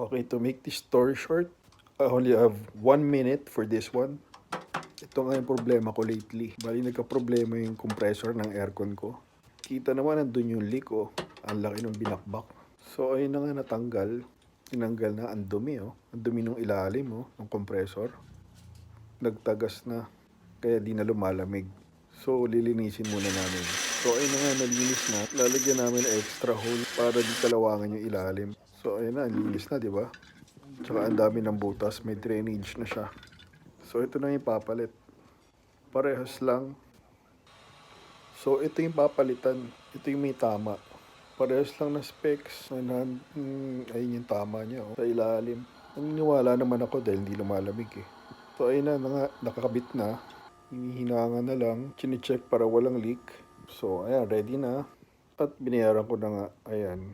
Okay, to make this story short, I only have one minute for this one. Ito nga yung problema ko lately. Bali nagka-problema yung compressor ng aircon ko. Kita naman nandun yung leak oh. Ang laki ng binakbak. So ayun na nga natanggal. Tinanggal na ang dumi oh. Ang dumi ng ilalim oh, ng compressor. Nagtagas na. Kaya di na lumalamig. So lilinisin muna namin. So ayun na nga nalinis na. Lalagyan namin extra hole para di kalawangan yung ilalim. So ayun na, linis na, di ba? Tsaka ang dami ng butas, may drainage na siya. So ito na yung papalit. Parehas lang. So ito yung papalitan. Ito yung may tama. Parehas lang na specs. Ayun, mm, ayun yung tama niya. Oh. Sa ilalim. Naniniwala naman ako dahil hindi lumalamig eh. So ayun na, naka, nakakabit na. Hinihinangan na lang. Chinecheck para walang leak. So ayan, ready na. At binayaran ko na nga. Ayan.